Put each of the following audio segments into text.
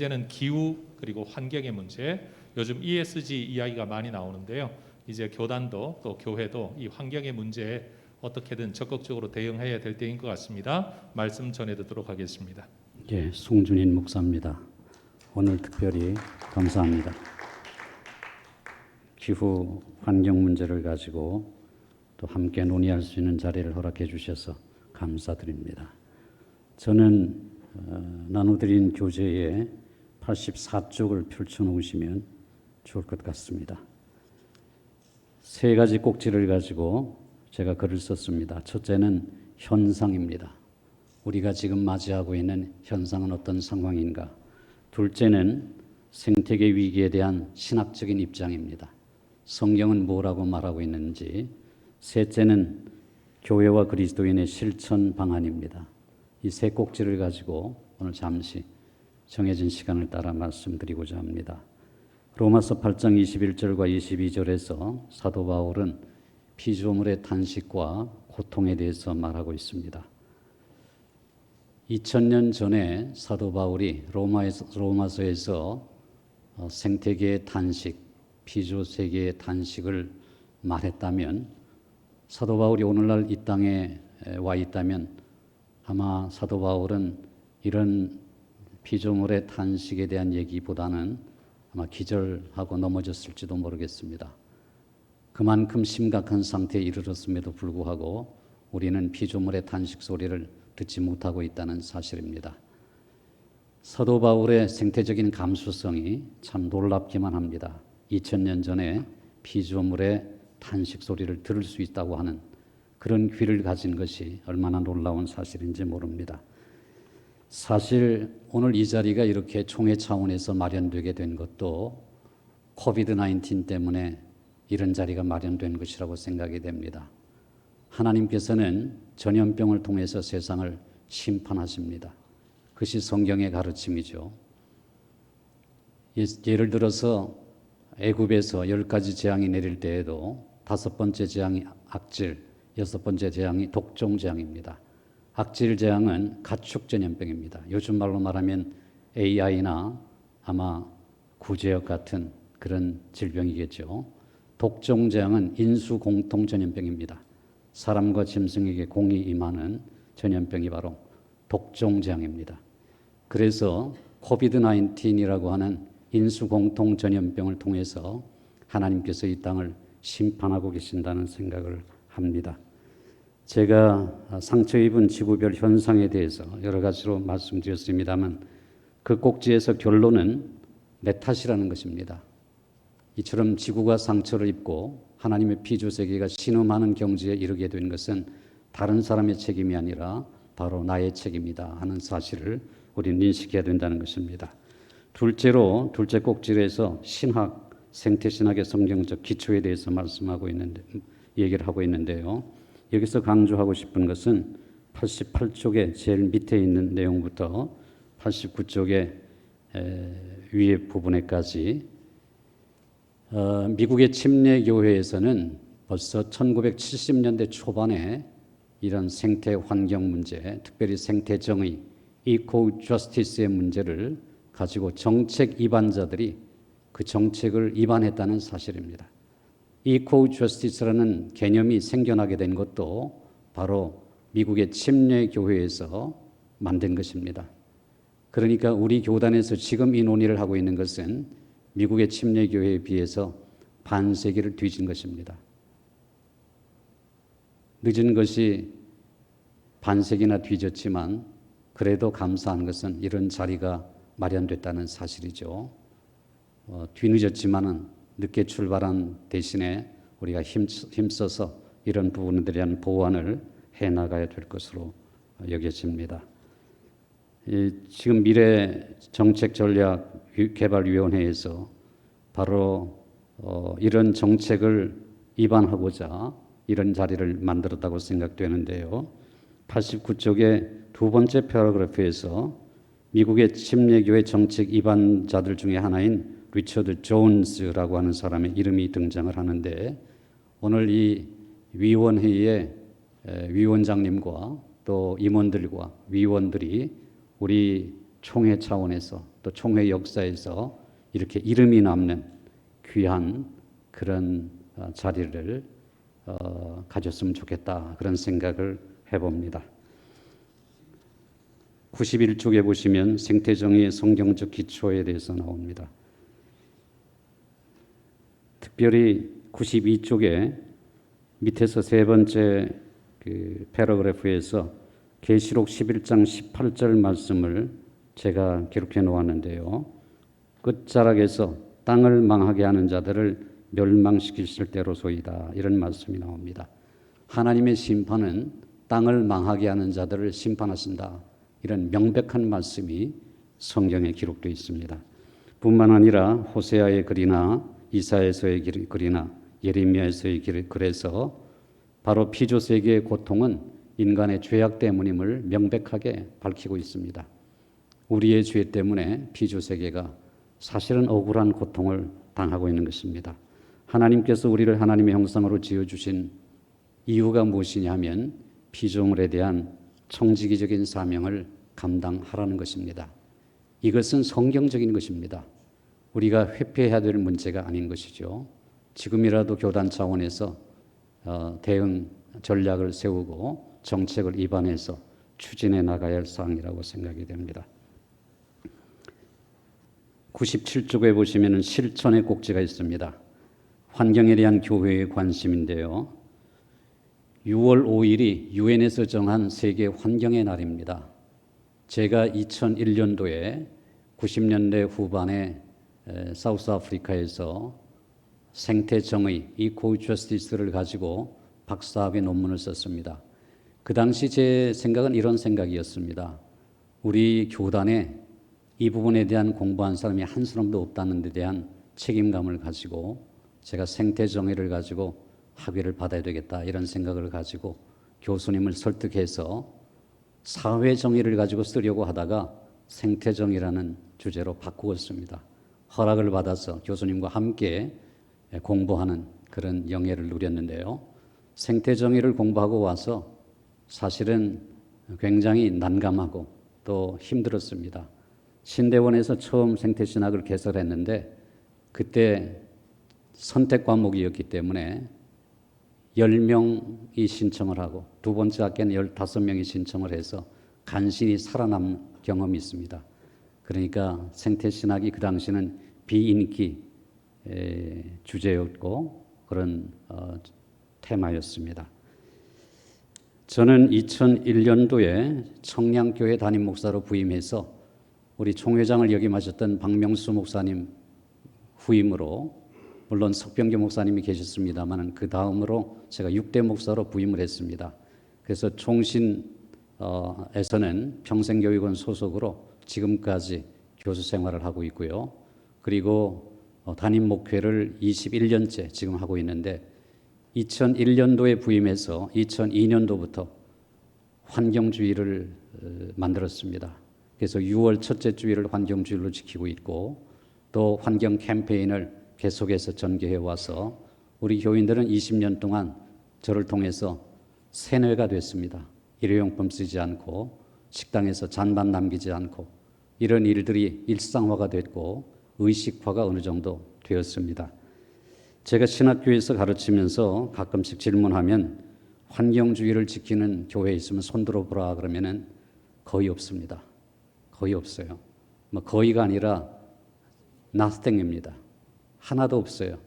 이제는 기후 그리고 환경의 문제, 요즘 ESG 이야기가 많이 나오는데요. 이제 교단도 또 교회도 이 환경의 문제에 어떻게든 적극적으로 대응해야 될 때인 것 같습니다. 말씀 전해 듣도록 하겠습니다. 예, 송준인 목사입니다. 오늘 특별히 감사합니다. 기후 환경 문제를 가지고 또 함께 논의할 수 있는 자리를 허락해 주셔서 감사드립니다. 저는 어, 나눠드린 교재에 84쪽을 펼쳐놓으시면 좋을 것 같습니다. 세 가지 꼭지를 가지고 제가 글을 썼습니다. 첫째는 현상입니다. 우리가 지금 맞이하고 있는 현상은 어떤 상황인가? 둘째는 생태계 위기에 대한 신학적인 입장입니다. 성경은 뭐라고 말하고 있는지. 셋째는 교회와 그리스도인의 실천 방안입니다. 이 세 꼭지를 가지고 오늘 잠시 정해진 시간을 따라 말씀드리고자 합니다. 로마서 8장 21절과 22절에서 사도 바울은 피조물의 탄식과 고통에 대해서 말하고 있습니다. 2000년 전에 사도 바울이 로마에서, 로마서에서 어, 생태계의 탄식, 피조 세계의 탄식을 말했다면 사도 바울이 오늘날 이 땅에 와 있다면 아마 사도 바울은 이런 피조물의 탄식에 대한 얘기보다는 아마 기절하고 넘어졌을지도 모르겠습니다. 그만큼 심각한 상태에 이르렀음에도 불구하고 우리는 피조물의 탄식 소리를 듣지 못하고 있다는 사실입니다. 사도 바울의 생태적인 감수성이 참 놀랍기만 합니다. 2000년 전에 피조물의 탄식 소리를 들을 수 있다고 하는 그런 귀를 가진 것이 얼마나 놀라운 사실인지 모릅니다. 사실 오늘 이 자리가 이렇게 총회 차원에서 마련되게 된 것도 코비드 19 때문에 이런 자리가 마련된 것이라고 생각이 됩니다. 하나님께서는 전염병을 통해서 세상을 심판하십니다. 그것이 성경의 가르침이죠. 예, 예를 들어서 애굽에서 열 가지 재앙이 내릴 때에도 다섯 번째 재앙이 악질, 여섯 번째 재앙이 독종 재앙입니다. 악질 재앙은 가축 전염병입니다. 요즘 말로 말하면 AI나 아마 구제역 같은 그런 질병이겠죠. 독종 재앙은 인수 공통 전염병입니다. 사람과 짐승에게 공이 임하는 전염병이 바로 독종 재앙입니다. 그래서 코비드 19이라고 하는 인수 공통 전염병을 통해서 하나님께서 이 땅을 심판하고 계신다는 생각을 합니다. 제가 상처 입은 지구별 현상에 대해서 여러 가지로 말씀드렸습니다만 그 꼭지에서 결론은 내 탓이라는 것입니다. 이처럼 지구가 상처를 입고 하나님의 피조 세계가 신음하는 경지에 이르게 된 것은 다른 사람의 책임이 아니라 바로 나의 책임이다 하는 사실을 우리는 인식해야 된다는 것입니다. 둘째로 둘째 꼭지에서 신학, 생태신학의 성경적 기초에 대해서 말씀하고 있는데 얘기를 하고 있는데요. 여기서 강조하고 싶은 것은 88쪽의 제일 밑에 있는 내용부터 89쪽의 위에 부분에까지 어, 미국의 침례 교회에서는 벌써 1970년대 초반에 이런 생태 환경 문제, 특별히 생태 정의, 이코 저스티스의 문제를 가지고 정책 위반자들이 그 정책을 위반했다는 사실입니다. 이코 저스티스라는 개념이 생겨나게 된 것도 바로 미국의 침례 교회에서 만든 것입니다. 그러니까 우리 교단에서 지금 이 논의를 하고 있는 것은 미국의 침례 교회에 비해서 반세기를 뒤진 것입니다. 늦은 것이 반세기나 뒤졌지만 그래도 감사한 것은 이런 자리가 마련됐다는 사실이죠. 어, 뒤늦었지만은 늦게 출발한 대신에 우리가 힘, 힘써서 이런 부분들에 대한 보완을 해 나가야 될 것으로 여겨집니다. 지금 미래 정책 전략 개발위원회에서 바로 어, 이런 정책을 입안하고자 이런 자리를 만들었다고 생각되는데요. 89쪽의 두 번째 패러그래프에서 미국의 침례교회 정책 입안자들 중에 하나인 리처드 존스라고 하는 사람의 이름이 등장을 하는데 오늘 이 위원회의 위원장님과 또 임원들과 위원들이 우리 총회 차원에서 또 총회 역사에서 이렇게 이름이 남는 귀한 그런 어, 자리를 어, 가졌으면 좋겠다 그런 생각을 해봅니다. 91쪽에 보시면 생태정의의 성경적 기초에 대해서 나옵니다. 특별히 92쪽에 밑에서 세 번째 그 패러그래프에서 계시록 11장 18절 말씀을 제가 기록해 놓았는데요. 끝자락에서 땅을 망하게 하는 자들을 멸망시키실 때로소이다. 이런 말씀이 나옵니다. 하나님의 심판은 땅을 망하게 하는 자들을 심판하신다. 이런 명백한 말씀이 성경에 기록되어 있습니다. 뿐만 아니라 호세아의 글이나 이사에서의 글이나 예레미야에서의 글에서 바로 피조 세계의 고통은 인간의 죄악 때문임을 명백하게 밝히고 있습니다. 우리의 죄 때문에 피조 세계가 사실은 억울한 고통을 당하고 있는 것입니다. 하나님께서 우리를 하나님의 형상으로 지어 주신 이유가 무엇이냐 하면 피조물에 대한 청지기적인 사명을 감당하라는 것입니다. 이것은 성경적인 것입니다. 우리가 회피해야 될 문제가 아닌 것이죠. 지금이라도 교단 차원에서 어, 대응 전략을 세우고 정책을 입안해서 추진해 나가야 할 사항이라고 생각이 됩니다. 97쪽에 보시면 실천의 꼭지가 있습니다. 환경에 대한 교회의 관심인데요. 6월 5일이 유엔에서 정한 세계 환경의 날입니다. 제가 2001년도에 90년대 후반에 사우스 아프리카에서 생태 정의 이코 저스티스를 가지고 박사학위 논문을 썼습니다. 그 당시 제 생각은 이런 생각이었습니다. 우리 교단에 이 부분에 대한 공부한 사람이 한 사람도 없다는 데 대한 책임감을 가지고 제가 생태 정의를 가지고 학위를 받아야 되겠다 이런 생각을 가지고 교수님을 설득해서 사회 정의를 가지고 쓰려고 하다가 생태 정의라는 주제로 바꾸었습니다. 허락을 받아서 교수님과 함께 공부하는 그런 영예를 누렸는데요. 생태 정의를 공부하고 와서 사실은 굉장히 난감하고 또 힘들었습니다. 신대원에서 처음 생태 신학을 개설했는데 그때 선택 과목이었기 때문에 10명이 신청을 하고 두 번째 학기에는 15명이 신청을 해서 간신히 살아남은 경험이 있습니다. 그러니까 생태신학이 그 당시는 비인기 주제였고 그런 어, 테마였습니다. 저는 2001년도에 청량교회 담임 목사로 부임해서 우리 총회장을 역임하셨던 박명수 목사님 후임으로 물론 석병기 목사님이 계셨습니다만 그 다음으로 제가 6대 목사로 부임을 했습니다. 그래서 총신에서는 평생교육원 소속으로 지금까지 교수 생활을 하고 있고요. 그리고 어, 담임 목회를 21년째 지금 하고 있는데 2001년도에 부임해서 2002년도부터 환경주의를 어, 만들었습니다. 그래서 6월 첫째 주일을 환경주의로 지키고 있고 또 환경 캠페인을 계속해서 전개해 와서 우리 교인들은 20년 동안 저를 통해서 세뇌가 됐습니다. 일회용품 쓰지 않고 식당에서 잔반 남기지 않고 이런 일들이 일상화가 됐고 의식화가 어느 정도 되었습니다. 제가 신학교에서 가르치면서 가끔씩 질문하면 환경주의를 지키는 교회에 있으면 손들어 보라 그러면은 거의 없습니다. 거의 없어요. 뭐 거의가 아니라 nothing입니다. 하나도 없어요.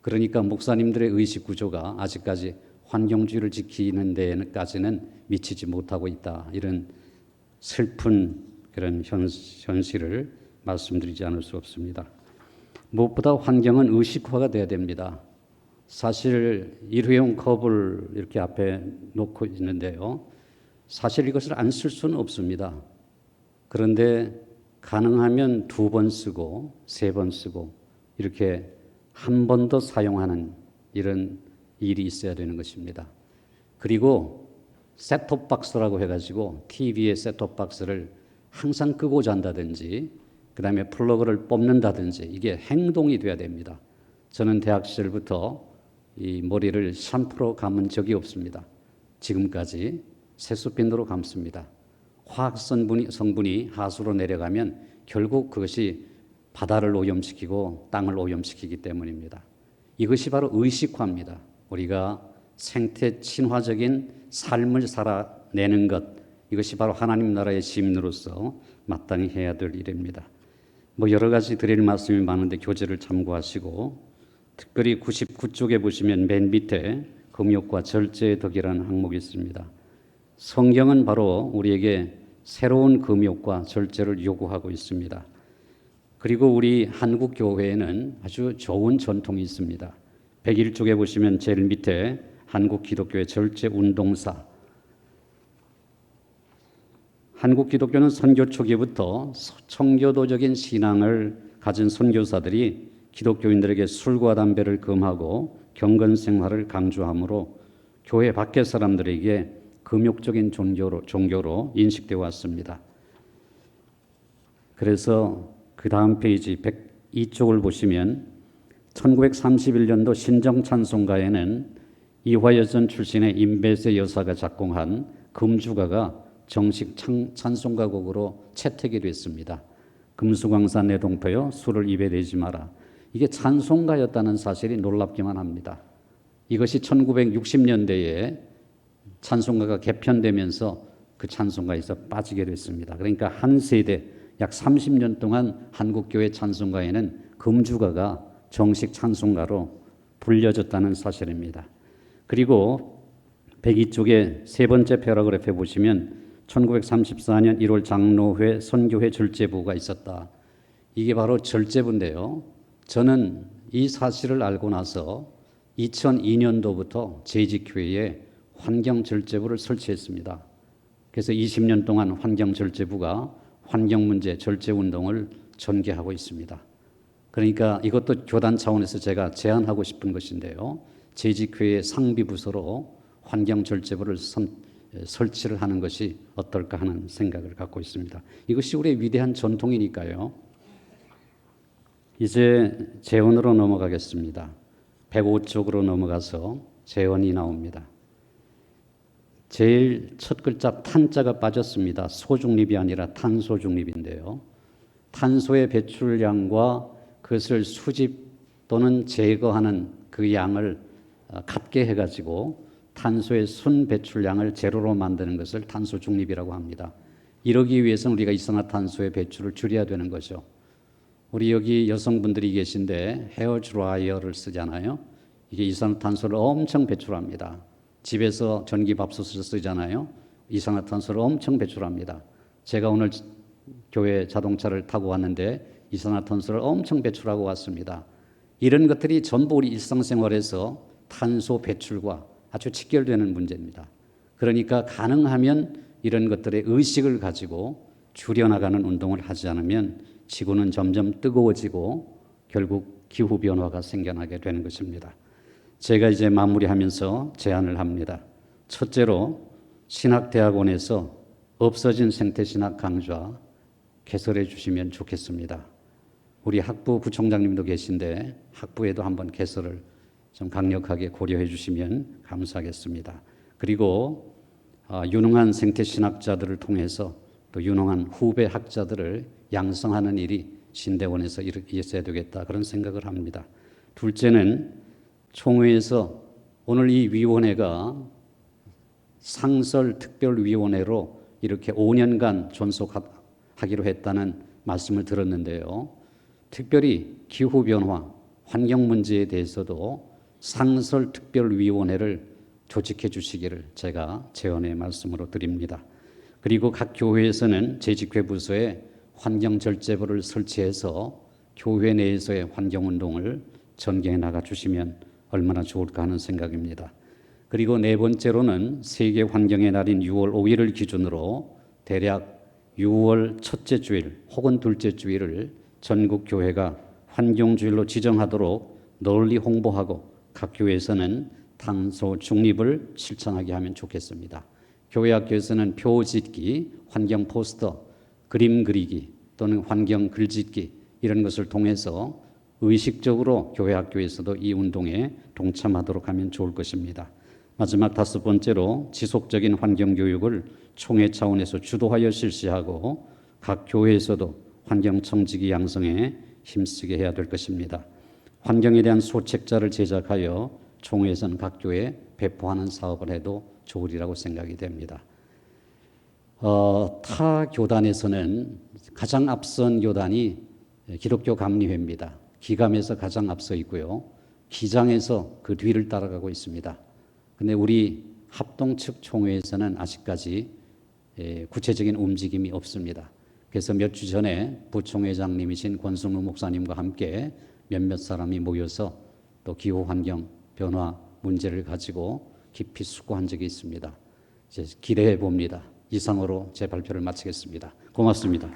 그러니까 목사님들의 의식 구조가 아직까지 환경주의를 지키는 데까지는 미치지 못하고 있다. 이런 슬픈 그런 현, 현실을 말씀드리지 않을 수 없습니다. 무엇보다 환경은 의식화가 돼야 됩니다. 사실 일회용 컵을 이렇게 앞에 놓고 있는데요. 사실 이것을 안 쓸 수는 없습니다. 그런데 가능하면 두 번 쓰고 세 번 쓰고 이렇게 한 번 더 사용하는 이런 일이 있어야 되는 것입니다. 그리고 셋톱 박스라고 해가지고 TV의 셋톱 박스를 항상 끄고 잔다든지 그 다음에 플러그를 뽑는다든지 이게 행동이 돼야 됩니다. 저는 대학 시절부터 이 머리를 샴푸로 감은 적이 없습니다. 지금까지 세수핀으로 감습니다. 화학 성분이, 성분이 하수로 내려가면 결국 그것이 바다를 오염시키고 땅을 오염시키기 때문입니다. 이것이 바로 의식화입니다. 우리가 생태 친화적인 삶을 살아내는 것 이것이 바로 하나님 나라의 시민으로서 마땅히 해야 될 일입니다. 뭐 여러 가지 드릴 말씀이 많은데 교재를 참고하시고 특별히 99쪽에 보시면 맨 밑에 금욕과 절제의 덕이라는 항목이 있습니다. 성경은 바로 우리에게 새로운 금욕과 절제를 요구하고 있습니다. 그리고 우리 한국 교회에는 아주 좋은 전통이 있습니다. 101쪽에 보시면 제일 밑에 한국 기독교의 절제 운동사 한국 기독교는 선교 초기부터 청교도적인 신앙을 가진 선교사들이 기독교인들에게 술과 담배를 금하고 경건 생활을 강조하므로 교회 밖의 사람들에게 금욕적인 종교로, 종교로 인식되어 왔습니다. 그래서 그 다음 페이지 102쪽을 보시면 1931년도 신정찬송가에는 이화여전 출신의 임배세 여사가 작곡한 금주가가 정식 찬, 찬송가 곡으로 채택이 됐습니다. 금수광산 내 동표여 술을 입에 대지 마라. 이게 찬송가였다는 사실이 놀랍기만 합니다. 이것이 1960년대에 찬송가가 개편되면서 그 찬송가에서 빠지게 됐습니다. 그러니까 한 세대 약 30년 동안 한국교회 찬송가에는 금주가가 정식 찬송가로 불려졌다는 사실입니다. 그리고 102쪽의 세 번째 패러그래프에 보시면 1934년 1월 장로회 선교회 절제부가 있었다. 이게 바로 절제부인데요. 저는 이 사실을 알고 나서 2002년도부터 재직교회에 환경절제부를 설치했습니다. 그래서 20년 동안 환경절제부가 환경문제 절제운동을 전개하고 있습니다. 그러니까 이것도 교단 차원에서 제가 제안하고 싶은 것인데요. 재직회의 상비부서로 환경절제부를 선, 설치를 하는 것이 어떨까 하는 생각을 갖고 있습니다. 이것이 우리의 위대한 전통이니까요. 이제 재원으로 넘어가겠습니다. 105쪽으로 넘어가서 재원이 나옵니다. 제일 첫 글자 탄자가 빠졌습니다. 소중립이 아니라 탄소중립인데요. 탄소의 배출량과 그것을 수집 또는 제거하는 그 양을 어, 같게 해가지고 탄소의 순 배출량을 제로로 만드는 것을 탄소 중립이라고 합니다. 이러기 위해서는 우리가 이산화탄소의 배출을 줄여야 되는 거죠. 우리 여기 여성분들이 계신데 헤어 드라이어를 쓰잖아요. 이게 이산화탄소를 엄청 배출합니다. 집에서 전기 밥솥을 쓰잖아요. 이산화탄소를 엄청 배출합니다. 제가 오늘 교회 자동차를 타고 왔는데 이산화탄소를 엄청 배출하고 왔습니다. 이런 것들이 전부 우리 일상생활에서 탄소 배출과 아주 직결되는 문제입니다. 그러니까 가능하면 이런 것들의 의식을 가지고 줄여나가는 운동을 하지 않으면 지구는 점점 뜨거워지고 결국 기후 변화가 생겨나게 되는 것입니다. 제가 이제 마무리하면서 제안을 합니다. 첫째로 신학대학원에서 없어진 생태신학 강좌 개설해 주시면 좋겠습니다. 우리 학부 부총장님도 계신데 학부에도 한번 개설을 좀 강력하게 고려해 주시면 감사하겠습니다. 그리고 아, 유능한 생태 신학자들을 통해서 또 유능한 후배 학자들을 양성하는 일이 신대원에서 있어야 되겠다 그런 생각을 합니다. 둘째는 총회에서 오늘 이 위원회가 상설 특별위원회로 이렇게 5년간 존속하기로 했다는 말씀을 들었는데요. 특별히 기후 변화, 환경 문제에 대해서도 상설 특별위원회를 조직해 주시기를 제가 제언의 말씀으로 드립니다. 그리고 각 교회에서는 재직회 부서에 환경 절제부를 설치해서 교회 내에서의 환경 운동을 전개해 나가 주시면 얼마나 좋을까 하는 생각입니다. 그리고 네 번째로는 세계 환경의 날인 6월 5일을 기준으로 대략 6월 첫째 주일 혹은 둘째 주일을 전국 교회가 환경주일로 지정하도록 널리 홍보하고 각 교회에서는 탄소 중립을 실천하게 하면 좋겠습니다. 교회 학교에서는 표 짓기, 환경 포스터, 그림 그리기 또는 환경 글 짓기 이런 것을 통해서 의식적으로 교회 학교에서도 이 운동에 동참하도록 하면 좋을 것입니다. 마지막 다섯 번째로 지속적인 환경 교육을 총회 차원에서 주도하여 실시하고 각 교회에서도 환경 청지기 양성에 힘쓰게 해야 될 것입니다. 환경에 대한 소책자를 제작하여 총회에서는 각 교회에 배포하는 사업을 해도 좋으리라고 생각이 됩니다. 어, 타 교단에서는 가장 앞선 교단이 기독교 감리회입니다. 기감에서 가장 앞서 있고요. 기장에서 그 뒤를 따라가고 있습니다. 근데 우리 합동 측 총회에서는 아직까지 예, 구체적인 움직임이 없습니다. 그래서 몇 주 전에 부총회장님이신 권순우 목사님과 함께 몇몇 사람이 모여서 또 기후 환경 변화 문제를 가지고 깊이 숙고한 적이 있습니다. 이제 기대해 봅니다. 이상으로 제 발표를 마치겠습니다. 고맙습니다.